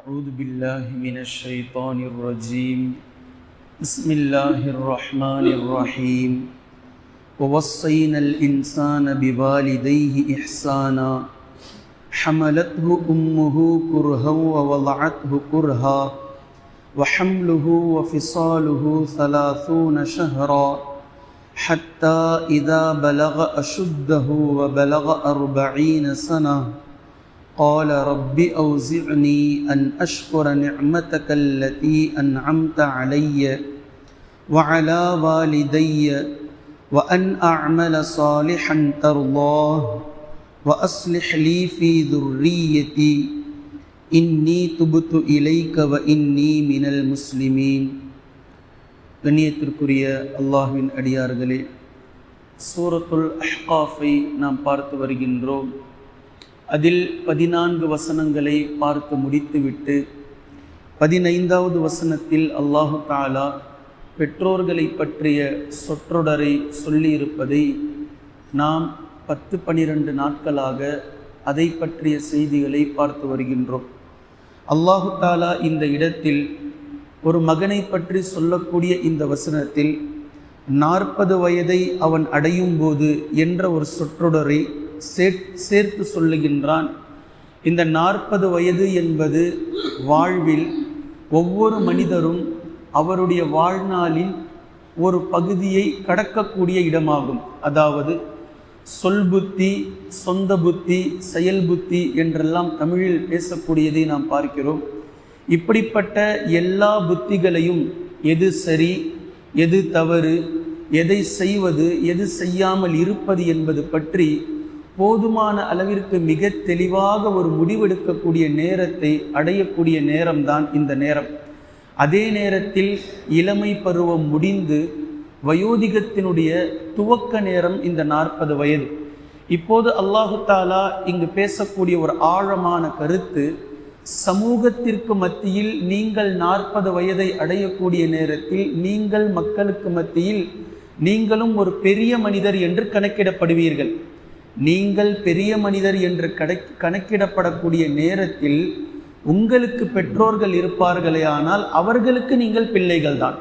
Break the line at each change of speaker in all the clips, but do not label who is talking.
أعوذ بالله من الشيطان الرجيم بسم الله الرحمن الرحيم ووصينا الإنسان بوالديه إحسانا حملته أمه كرها ووضعته كرها وحمله وفصاله ثلاثون شهرا حتى إذا بلغ أشده وبلغ أربعين سنة قال رب أوزعني أن أشكر نعمتك التي أنعمت علي وعلى والدي وأن أعمل صالحا ترضاه وأصلح لي في ذريتي إني تبت إليك وإني من المسلمين கண்ணியத்திற்குரிய அல்லாஹ்வின் அடியார்களே சூரத்துல் அஹ்காஃபை நாம் பார்த்து வருகின்றோம் அதில் பதினான்கு வசனங்களை பார்த்து முடித்துவிட்டு பதினைந்தாவது வசனத்தில் அல்லாஹு தாலா பெற்றோர்களை பற்றிய சொற்றொடரை சொல்லியிருப்பதை நாம் பத்து பனிரெண்டு நாட்களாக அதை பற்றிய செய்திகளை பார்த்து வருகின்றோம் அல்லாஹு தாலா இந்த இடத்தில் ஒரு மகனை பற்றி சொல்லக்கூடிய இந்த வசனத்தில் நாற்பது வயதை அவன் அடையும் போது என்ற ஒரு சொற்றொடரை சேர்த்து சொல்லுகின்றான் இந்த நாற்பது வயது என்பது வாழ்வில் ஒவ்வொரு மனிதரும் அவருடைய வாழ்நாளில் ஒரு பகுதியை கடக்கக்கூடிய இடமாகும் அதாவது சொல் புத்தி சொந்த புத்தி செயல் புத்தி என்றெல்லாம் தமிழில் பேசக்கூடியதை நாம் பார்க்கிறோம் இப்படிப்பட்ட எல்லா புத்திகளையும் எது சரி எது தவறு எதை செய்வது எது செய்யாமல் இருப்பது என்பது பற்றி போதுமான அளவிற்கு மிக தெளிவாக ஒரு முடிவெடுக்கக்கூடிய நேரத்தை அடையக்கூடிய நேரம்தான் இந்த நேரம் அதே நேரத்தில் இளமை பருவம் முடிந்து வயோதிகத்தினுடைய துவக்க நேரம் இந்த நாற்பது வயது இப்போது அல்லாஹு தாலா இங்கு பேசக்கூடிய ஒரு ஆழமான கருத்து சமூகத்திற்கு மத்தியில் நீங்கள் நாற்பது வயதை அடையக்கூடிய நேரத்தில் நீங்கள் மக்களுக்கு மத்தியில் நீங்களும் ஒரு பெரிய மனிதர் என்று கணக்கிடப்படுவீர்கள் நீங்கள் பெரிய மனிதர் என்று கடை கணக்கிடப்படக்கூடிய நேரத்தில் உங்களுக்கு பெற்றோர்கள் இருப்பார்களே ஆனால் அவர்களுக்கு நீங்கள் பிள்ளைகள் தான்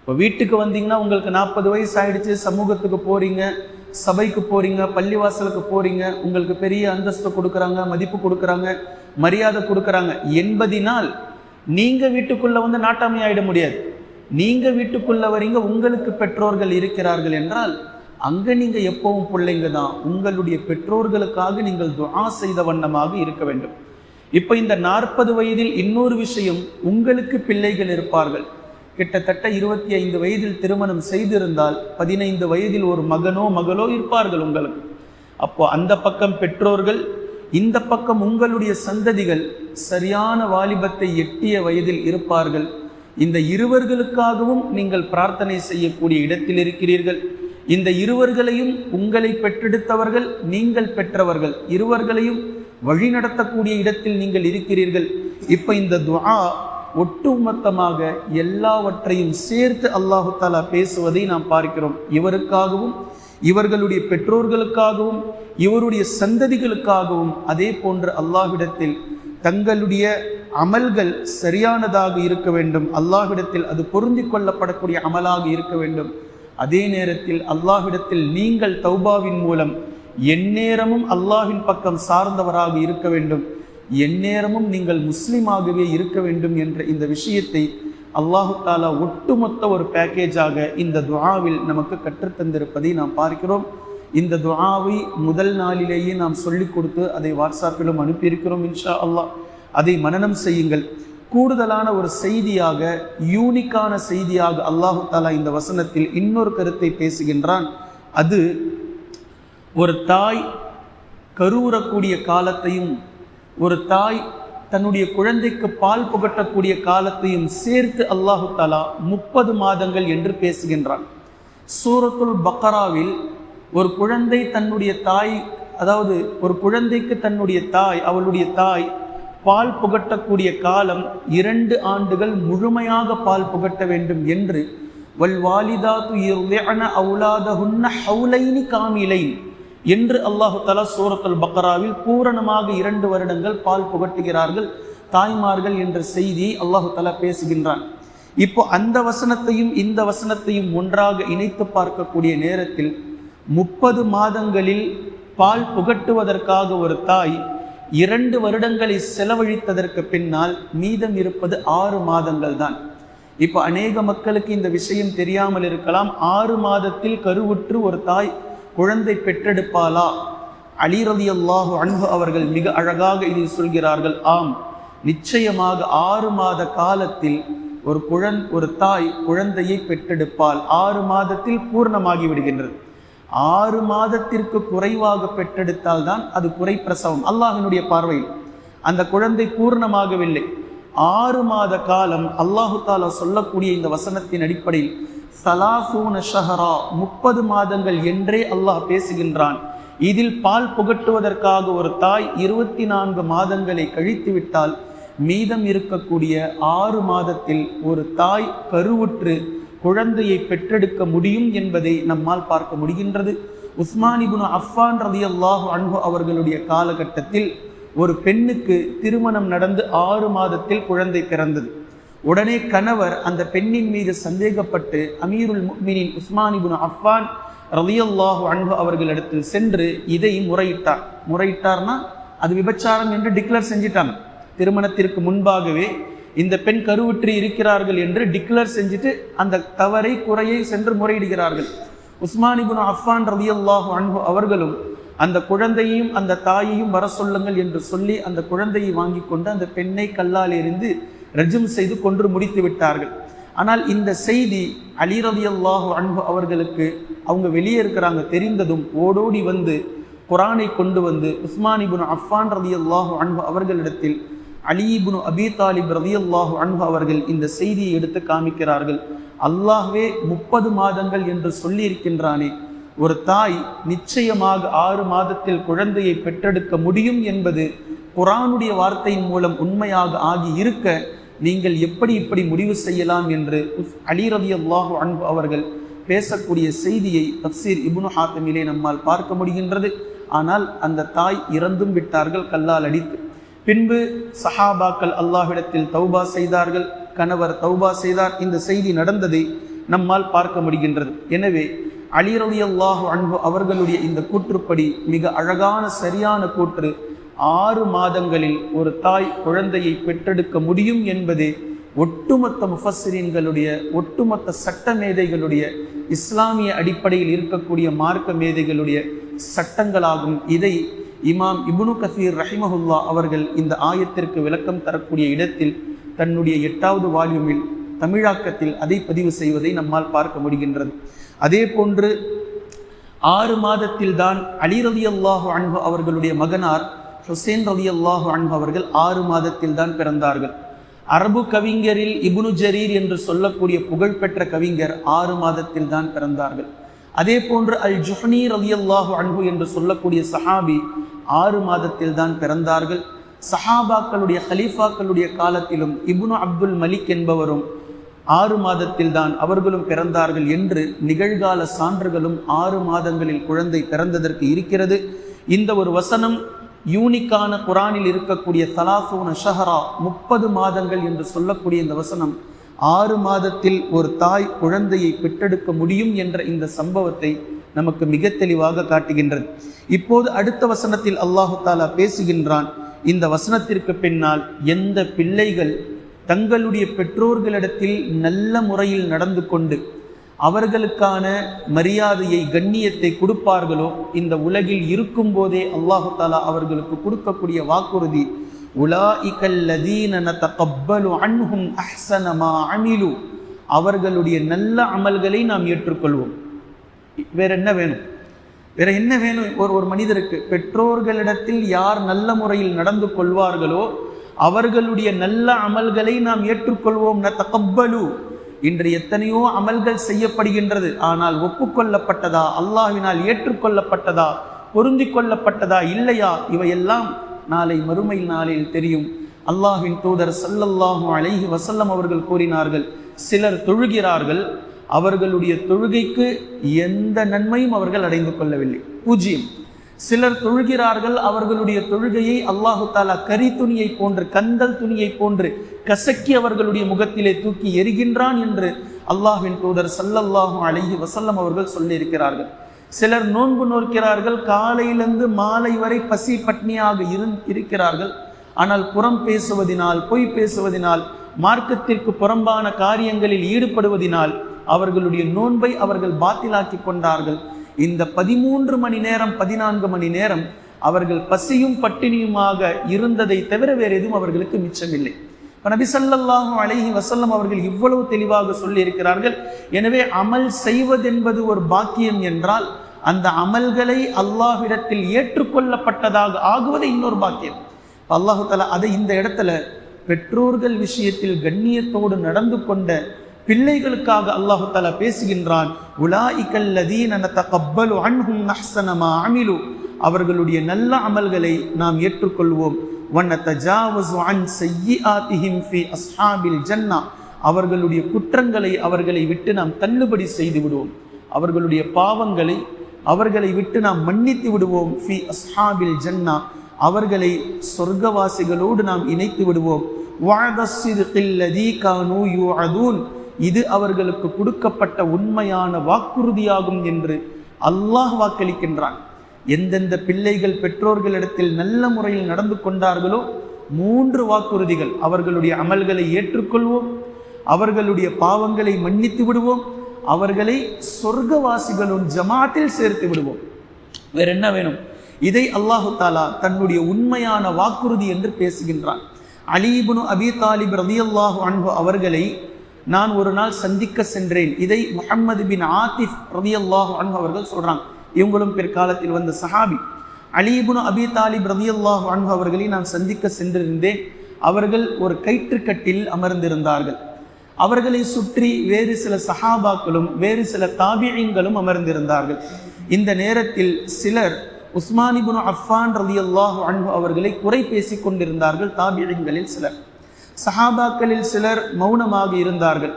இப்போ வீட்டுக்கு வந்தீங்கன்னா உங்களுக்கு நாற்பது வயசு ஆயிடுச்சு சமூகத்துக்கு போகிறீங்க சபைக்கு போகிறீங்க பள்ளிவாசலுக்கு போகிறீங்க உங்களுக்கு பெரிய அந்தஸ்து கொடுக்குறாங்க மதிப்பு கொடுக்குறாங்க மரியாதை கொடுக்குறாங்க என்பதினால் நீங்கள் வீட்டுக்குள்ள வந்து நாட்டாமை ஆகிட முடியாது நீங்கள் வீட்டுக்குள்ளே வரீங்க உங்களுக்கு பெற்றோர்கள் இருக்கிறார்கள் என்றால் அங்கே நீங்கள் எப்பவும் பிள்ளைங்க தான் உங்களுடைய பெற்றோர்களுக்காக நீங்கள் துவா செய்த வண்ணமாக இருக்க வேண்டும் இப்போ இந்த நாற்பது வயதில் இன்னொரு விஷயம் உங்களுக்கு பிள்ளைகள் இருப்பார்கள் கிட்டத்தட்ட இருபத்தி ஐந்து வயதில் திருமணம் செய்திருந்தால் பதினைந்து வயதில் ஒரு மகனோ மகளோ இருப்பார்கள் உங்களுக்கு அப்போ அந்த பக்கம் பெற்றோர்கள் இந்த பக்கம் உங்களுடைய சந்ததிகள் சரியான வாலிபத்தை எட்டிய வயதில் இருப்பார்கள் இந்த இருவர்களுக்காகவும் நீங்கள் பிரார்த்தனை செய்யக்கூடிய இடத்தில் இருக்கிறீர்கள் இந்த இருவர்களையும் உங்களை பெற்றெடுத்தவர்கள் நீங்கள் பெற்றவர்கள் இருவர்களையும் வழி நடத்தக்கூடிய இடத்தில் நீங்கள் இருக்கிறீர்கள் இப்போ இந்த துவா ஒட்டுமொத்தமாக எல்லாவற்றையும் சேர்த்து அல்லாஹு தாலா பேசுவதை நாம் பார்க்கிறோம் இவருக்காகவும் இவர்களுடைய பெற்றோர்களுக்காகவும் இவருடைய சந்ததிகளுக்காகவும் அதே போன்ற அல்லாஹ்விடத்தில் தங்களுடைய அமல்கள் சரியானதாக இருக்க வேண்டும் அல்லாஹ்விடத்தில் அது பொருந்தி கொள்ளப்படக்கூடிய அமலாக இருக்க வேண்டும் அதே நேரத்தில் அல்லாஹ்விடத்தில் நீங்கள் தௌபாவின் மூலம் எந்நேரமும் அல்லாஹின் பக்கம் சார்ந்தவராக இருக்க வேண்டும் எந்நேரமும் நீங்கள் முஸ்லீமாகவே இருக்க வேண்டும் என்ற இந்த விஷயத்தை அல்லாஹு தாலா ஒட்டுமொத்த ஒரு பேக்கேஜாக இந்த துவாவில் நமக்கு கற்றுத்தந்திருப்பதை நாம் பார்க்கிறோம் இந்த துவாவை முதல் நாளிலேயே நாம் சொல்லிக் கொடுத்து அதை வாட்ஸ்அப்பிலும் அனுப்பியிருக்கிறோம் இன்ஷா அல்லாஹ் அதை மனனம் செய்யுங்கள் கூடுதலான ஒரு செய்தியாக யூனிக்கான செய்தியாக அல்லாஹு தாலா இந்த வசனத்தில் இன்னொரு கருத்தை பேசுகின்றான் அது ஒரு தாய் கருவுறக்கூடிய காலத்தையும் ஒரு தாய் தன்னுடைய குழந்தைக்கு பால் புகட்டக்கூடிய காலத்தையும் சேர்த்து அல்லாஹு தாலா முப்பது மாதங்கள் என்று பேசுகின்றான் சூரத்துல் பக்கராவில் ஒரு குழந்தை தன்னுடைய தாய் அதாவது ஒரு குழந்தைக்கு தன்னுடைய தாய் அவளுடைய தாய் பால் புகட்டக்கூடிய காலம் இரண்டு ஆண்டுகள் முழுமையாக பால் புகட்ட வேண்டும் என்று காமிலை என்று அல்லாஹு தலா சூரத்துல் பக்ராவில் பூரணமாக இரண்டு வருடங்கள் பால் புகட்டுகிறார்கள் தாய்மார்கள் என்ற செய்தியை அல்லாஹு தலா பேசுகின்றான் இப்போ அந்த வசனத்தையும் இந்த வசனத்தையும் ஒன்றாக இணைத்து பார்க்கக்கூடிய நேரத்தில் முப்பது மாதங்களில் பால் புகட்டுவதற்காக ஒரு தாய் இரண்டு வருடங்களை செலவழித்ததற்கு பின்னால் மீதம் இருப்பது ஆறு மாதங்கள் தான் இப்போ அநேக மக்களுக்கு இந்த விஷயம் தெரியாமல் இருக்கலாம் ஆறு மாதத்தில் கருவுற்று ஒரு தாய் குழந்தை பெற்றெடுப்பாளா அலிரதி அல்லாஹு அன்பு அவர்கள் மிக அழகாக இதில் சொல்கிறார்கள் ஆம் நிச்சயமாக ஆறு மாத காலத்தில் ஒரு குழந் ஒரு தாய் குழந்தையை பெற்றெடுப்பால் ஆறு மாதத்தில் பூர்ணமாகி விடுகின்றது ஆறு மாதத்திற்கு குறைவாக பெற்றெடுத்தால்தான் அது குறை பிரசவம் அல்லாஹினுடைய பார்வையில் அந்த குழந்தை பூர்ணமாகவில்லை ஆறு மாத காலம் அல்லாஹு தாலா சொல்லக்கூடிய இந்த வசனத்தின் அடிப்படையில் சலாசூன ஷஹரா முப்பது மாதங்கள் என்றே அல்லாஹ் பேசுகின்றான் இதில் பால் புகட்டுவதற்காக ஒரு தாய் இருபத்தி நான்கு மாதங்களை கழித்து விட்டால் மீதம் இருக்கக்கூடிய ஆறு மாதத்தில் ஒரு தாய் கருவுற்று குழந்தையை பெற்றெடுக்க முடியும் என்பதை நம்மால் பார்க்க முடிகின்றது உஸ்மானிபுன் அஃபான் ரதி அல்லாஹு அன்பு அவர்களுடைய காலகட்டத்தில் ஒரு பெண்ணுக்கு திருமணம் நடந்து ஆறு மாதத்தில் குழந்தை பிறந்தது உடனே கணவர் அந்த பெண்ணின் மீது சந்தேகப்பட்டு அமீருல் முக்மினின் உஸ்மானிபுன் அஃபான் ரலியல்லாஹு அன்பு அவர்களிடத்தில் சென்று இதை முறையிட்டார் முறையிட்டார்னா அது விபச்சாரம் என்று டிக்ளேர் செஞ்சிட்டாங்க திருமணத்திற்கு முன்பாகவே இந்த பெண் கருவுற்றி இருக்கிறார்கள் என்று டிக்ளேர் செஞ்சுட்டு அந்த தவறை குறையை சென்று முறையிடுகிறார்கள் உஸ்மானிபுன் அஃபான் ரவி அல்லாஹு அன்பு அவர்களும் அந்த குழந்தையும் அந்த தாயையும் வர சொல்லுங்கள் என்று சொல்லி அந்த குழந்தையை வாங்கி கொண்டு அந்த பெண்ணை கல்லால் எறிந்து ரஜம் செய்து கொன்று முடித்து விட்டார்கள் ஆனால் இந்த செய்தி அலி ரவி அல்லாஹு அன்பு அவர்களுக்கு அவங்க வெளியே இருக்கிறாங்க தெரிந்ததும் ஓடோடி வந்து குரானை கொண்டு வந்து உஸ்மானிபுன் அஃபான் ரவி அல்லாஹு அன்பு அவர்களிடத்தில் அலீபுனு அபி தாலிப் ரதி அல்லாஹு அன்பு அவர்கள் இந்த செய்தியை எடுத்து காமிக்கிறார்கள் அல்லாஹ்வே முப்பது மாதங்கள் என்று சொல்லி இருக்கின்றானே ஒரு தாய் நிச்சயமாக ஆறு மாதத்தில் குழந்தையை பெற்றெடுக்க முடியும் என்பது குரானுடைய வார்த்தையின் மூலம் உண்மையாக ஆகி இருக்க நீங்கள் எப்படி இப்படி முடிவு செய்யலாம் என்று அலி ரவி அல்லாஹு அன்பு அவர்கள் பேசக்கூடிய செய்தியை தப்சீர் இபுனு ஹாத்தமிலே நம்மால் பார்க்க முடிகின்றது ஆனால் அந்த தாய் இறந்தும் விட்டார்கள் கல்லால் அடித்து பின்பு சஹாபாக்கள் அல்லாஹ்விடத்தில் தௌபா செய்தார்கள் கணவர் தௌபா செய்தார் இந்த செய்தி நடந்ததை நம்மால் பார்க்க முடிகின்றது எனவே அலிரதி அல்லாஹு அன்பு அவர்களுடைய இந்த கூற்றுப்படி மிக அழகான சரியான கூற்று ஆறு மாதங்களில் ஒரு தாய் குழந்தையை பெற்றெடுக்க முடியும் என்பதே ஒட்டுமொத்த முஃபஸ்ரீன்களுடைய ஒட்டுமொத்த சட்ட மேதைகளுடைய இஸ்லாமிய அடிப்படையில் இருக்கக்கூடிய மார்க்க மேதைகளுடைய சட்டங்களாகும் இதை இமாம் இபுனு கசீர் ரஹிமஹுல்லா அவர்கள் இந்த ஆயத்திற்கு விளக்கம் தரக்கூடிய இடத்தில் தன்னுடைய எட்டாவது வால்யூமில் தமிழாக்கத்தில் அதை பதிவு செய்வதை நம்மால் பார்க்க முடிகின்றது அதே போன்று ஆறு மாதத்தில் தான் அலி ரதி அல்லாஹு அன்பு அவர்களுடைய மகனார் ஹுசேன் ரதி அல்லாஹு அன்பு அவர்கள் ஆறு மாதத்தில் தான் பிறந்தார்கள் அரபு கவிஞரில் இபுனு ஜரீர் என்று சொல்லக்கூடிய புகழ்பெற்ற கவிஞர் ஆறு மாதத்தில் தான் பிறந்தார்கள் அதே போன்று அல் ஜுஹ்னி ரலி அல்லாஹு அன்பு என்று சொல்லக்கூடிய சஹாபி ஆறு மாதத்தில் தான் பிறந்தார்கள் சஹாபாக்களுடைய ஹலீஃபாக்களுடைய காலத்திலும் இப்னு அப்துல் மலிக் என்பவரும் ஆறு மாதத்தில் தான் அவர்களும் பிறந்தார்கள் என்று நிகழ்கால சான்றுகளும் ஆறு மாதங்களில் குழந்தை பிறந்ததற்கு இருக்கிறது இந்த ஒரு வசனம் யூனிக்கான குரானில் இருக்கக்கூடிய தலாசோன ஷஹரா முப்பது மாதங்கள் என்று சொல்லக்கூடிய இந்த வசனம் ஆறு மாதத்தில் ஒரு தாய் குழந்தையை பெற்றெடுக்க முடியும் என்ற இந்த சம்பவத்தை நமக்கு மிக தெளிவாக காட்டுகின்றது இப்போது அடுத்த வசனத்தில் அல்லாஹு தாலா பேசுகின்றான் இந்த வசனத்திற்கு பின்னால் எந்த பிள்ளைகள் தங்களுடைய பெற்றோர்களிடத்தில் நல்ல முறையில் நடந்து கொண்டு அவர்களுக்கான மரியாதையை கண்ணியத்தை கொடுப்பார்களோ இந்த உலகில் இருக்கும் போதே அல்லாஹு தாலா அவர்களுக்கு கொடுக்கக்கூடிய வாக்குறுதி அவர்களுடைய நல்ல அமல்களை நாம் ஏற்றுக்கொள்வோம் வேற என்ன வேணும் வேற என்ன வேணும் ஒரு ஒரு மனிதருக்கு பெற்றோர்களிடத்தில் யார் நல்ல முறையில் நடந்து கொள்வார்களோ அவர்களுடைய நல்ல அமல்களை நாம் ஏற்றுக்கொள்வோம் ந தக்கப்பலு இன்று எத்தனையோ அமல்கள் செய்யப்படுகின்றது ஆனால் ஒப்புக்கொள்ளப்பட்டதா அல்லாஹினால் ஏற்றுக்கொள்ளப்பட்டதா பொருந்தி கொள்ளப்பட்டதா இல்லையா இவையெல்லாம் நாளை மறுமை நாளில் தெரியும் அல்லாஹின் தூதர் சல்லல்லாஹு அலைஹி வசல்லம் அவர்கள் கூறினார்கள் சிலர் தொழுகிறார்கள் அவர்களுடைய தொழுகைக்கு எந்த நன்மையும் அவர்கள் அடைந்து கொள்ளவில்லை பூஜ்ஜியம் சிலர் தொழுகிறார்கள் அவர்களுடைய தொழுகையை அல்லாஹு தாலா கரி துணியை போன்று கந்தல் துணியை போன்று கசக்கி அவர்களுடைய முகத்திலே தூக்கி எரிகின்றான் என்று அல்லாஹின் தூதர் சல்லல்லாஹு அழகி வசல்லம் அவர்கள் சொல்லியிருக்கிறார்கள் சிலர் நோன்பு நோக்கிறார்கள் காலையிலிருந்து மாலை வரை பசி பட்னியாக இரு இருக்கிறார்கள் ஆனால் புறம் பேசுவதினால் பொய் பேசுவதினால் மார்க்கத்திற்கு புறம்பான காரியங்களில் ஈடுபடுவதினால் அவர்களுடைய நோன்பை அவர்கள் பாத்திலாக்கி கொண்டார்கள் இந்த பதிமூன்று மணி நேரம் பதினான்கு மணி நேரம் அவர்கள் பசியும் பட்டினியுமாக இருந்ததை தவிர வேறு எதுவும் அவர்களுக்கு மிச்சமில்லை நபிசல்லாஹும் அலஹி வசல்லம் அவர்கள் இவ்வளவு தெளிவாக சொல்லி இருக்கிறார்கள் எனவே அமல் செய்வதென்பது ஒரு பாக்கியம் என்றால் அந்த அமல்களை அல்லாஹ்விடத்தில் ஏற்றுக்கொள்ளப்பட்டதாக ஆகுவது இன்னொரு பாக்கியம் அல்லாஹு தலா அதை இந்த இடத்துல பெற்றோர்கள் விஷயத்தில் கண்ணியத்தோடு நடந்து கொண்ட பிள்ளைகளுக்காக அல்லாஹு தாலா பேசுகின்றான் உலா இக்கல்லதீன் அன்ஹும் அஹ்சனமா அமிலு அவர்களுடைய நல்ல அமல்களை நாம் ஏற்றுக்கொள்வோம் ஜன்னா அவர்களுடைய குற்றங்களை அவர்களை விட்டு நாம் தள்ளுபடி செய்து விடுவோம் அவர்களுடைய பாவங்களை அவர்களை விட்டு நாம் மன்னித்து விடுவோம் ஃபி அஸ்ஹாபில் ஜன்னா அவர்களை சொர்க்கவாசிகளோடு நாம் இணைத்து விடுவோம் இது அவர்களுக்கு கொடுக்கப்பட்ட உண்மையான வாக்குறுதியாகும் என்று அல்லாஹ் வாக்களிக்கின்றான் எந்தெந்த பிள்ளைகள் பெற்றோர்களிடத்தில் நல்ல முறையில் நடந்து கொண்டார்களோ மூன்று வாக்குறுதிகள் அவர்களுடைய அமல்களை ஏற்றுக்கொள்வோம் அவர்களுடைய பாவங்களை மன்னித்து விடுவோம் அவர்களை சொர்க்கவாசிகளும் ஜமாத்தில் சேர்த்து விடுவோம் வேற என்ன வேணும் இதை அல்லாஹு தாலா தன்னுடைய உண்மையான வாக்குறுதி என்று பேசுகின்றான் அலீபுனு அபி தாலிப் ரதி அல்லாஹு அன்பு அவர்களை நான் ஒரு நாள் சந்திக்க சென்றேன் இதை முகமது பின் ஆதிஃப் ரதி அல்லாஹு அன்பு அவர்கள் சொல்றாங்க இவங்களும் பிற்காலத்தில் வந்த சஹாபி அலீபுன் அபி தாலிப் ரதியுல்லாஹ் அன்பு அவர்களை நான் சந்திக்க சென்றிருந்தேன் அவர்கள் ஒரு கயிற்றுக்கட்டில் அமர்ந்திருந்தார்கள் அவர்களை சுற்றி வேறு சில சஹாபாக்களும் வேறு சில தாபியங்களும் அமர்ந்திருந்தார்கள் இந்த நேரத்தில் சிலர் உஸ்மானிபுன் அஃபான் ரதியுல்லாஹ் அன்பு அவர்களை குறை பேசி கொண்டிருந்தார்கள் தாபியங்களில் சிலர் சஹாபாக்களில் சிலர் மௌனமாக இருந்தார்கள்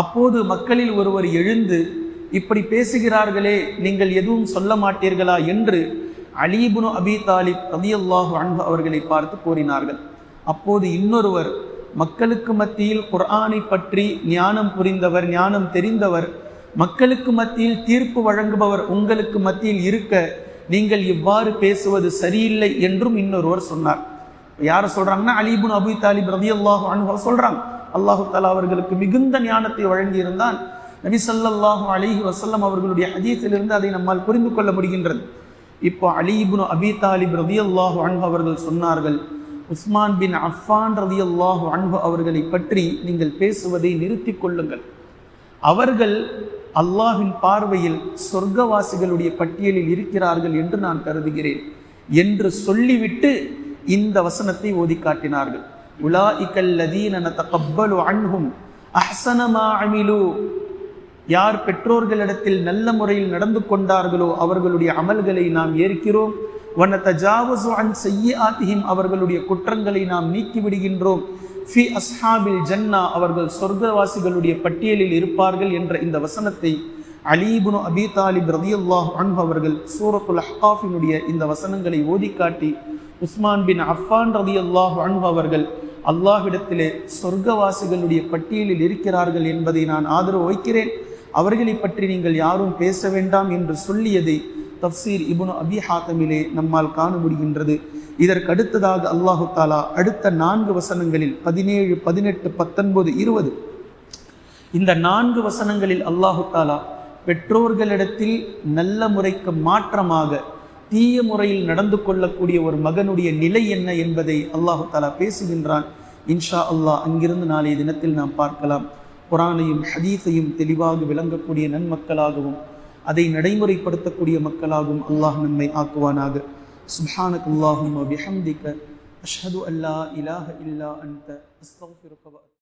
அப்போது மக்களில் ஒருவர் எழுந்து இப்படி பேசுகிறார்களே நீங்கள் எதுவும் சொல்ல மாட்டீர்களா என்று அலீபுனு அபி தாலிப் ரதியல்லாஹு அன்பு அவர்களை பார்த்து கூறினார்கள் அப்போது இன்னொருவர் மக்களுக்கு மத்தியில் குர்ஆனை பற்றி ஞானம் புரிந்தவர் ஞானம் தெரிந்தவர் மக்களுக்கு மத்தியில் தீர்ப்பு வழங்குபவர் உங்களுக்கு மத்தியில் இருக்க நீங்கள் இவ்வாறு பேசுவது சரியில்லை என்றும் இன்னொருவர் சொன்னார் யார சொல்றாங்கன்னா அலிபுன் அபு தாலிப் ரதி அல்லாஹு சொல்றாங்க அல்லாஹு தாலா அவர்களுக்கு மிகுந்த ஞானத்தை வழங்கியிருந்தான் நபிசல்லாஹு அலிஹி வசல்லம் அவர்களுடைய ஹதீஸிலிருந்து அதை நம்மால் புரிந்து கொள்ள முடிகின்றது இப்போ அலிபுன் அபி தாலிப் ரதி அல்லாஹு அன்பு அவர்கள் சொன்னார்கள் உஸ்மான் பின் அஃபான் ரதி அல்லாஹு அன்பு அவர்களை பற்றி நீங்கள் பேசுவதை நிறுத்தி கொள்ளுங்கள் அவர்கள் அல்லாஹின் பார்வையில் சொர்க்கவாசிகளுடைய பட்டியலில் இருக்கிறார்கள் என்று நான் கருதுகிறேன் என்று சொல்லிவிட்டு இந்த வசனத்தை ஓதி காட்டினார்கள் உலா இக்கல்லதீன தக்கப்பலு அன்ஹும் அஹ்சனமா அமிலு யார் பெற்றோர்களிடத்தில் நல்ல முறையில் நடந்து கொண்டார்களோ அவர்களுடைய அமல்களை நாம் ஏற்கிறோம் வன தஜாவசு அன் செய்ய அவர்களுடைய குற்றங்களை நாம் நீக்கி விடுகின்றோம் ஃபி அஸ்ஹாபில் ஜன்னா அவர்கள் சொர்க்கவாசிகளுடைய பட்டியலில் இருப்பார்கள் என்ற இந்த வசனத்தை அலீபுனு அபி தாலிப் ரதியுல்லாஹ் அன்பு அவர்கள் சூரத்துல் அஹாஃபினுடைய இந்த வசனங்களை ஓதி காட்டி உஸ்மான் பின் அஃபான் ரதியுல்லாஹ் அன்பு அவர்கள் அல்லாஹிடத்திலே சொர்க்கவாசிகளுடைய பட்டியலில் இருக்கிறார்கள் என்பதை நான் ஆதரவு வைக்கிறேன் அவர்களை பற்றி நீங்கள் யாரும் பேச வேண்டாம் என்று சொல்லியதை தப்சீர் இபுனு அபி ஹாத்தமிலே நம்மால் காண முடிகின்றது இதற்கு அடுத்ததாக அல்லாஹு தாலா அடுத்த நான்கு வசனங்களில் பதினேழு பதினெட்டு பத்தொன்பது இருபது இந்த நான்கு வசனங்களில் அல்லாஹு தாலா பெற்றோர்களிடத்தில் நல்ல முறைக்கு மாற்றமாக தீய முறையில் நடந்து கொள்ளக்கூடிய ஒரு மகனுடைய நிலை என்ன என்பதை அல்லாஹு தாலா பேசுகின்றான் இன்ஷா அல்லாஹ் அங்கிருந்து நாளைய தினத்தில் நாம் பார்க்கலாம் குரானையும் ஹதீஸையும் தெளிவாக விளங்கக்கூடிய நன்மக்களாகவும் அதை நடைமுறைப்படுத்தக்கூடிய மக்களாகவும் அல்லாஹ் நன்மை ஆக்குவானாக சுஹானக் அல்லாஹும் அஷ்ஹது அல்லா இலாஹ இல்லா அந்த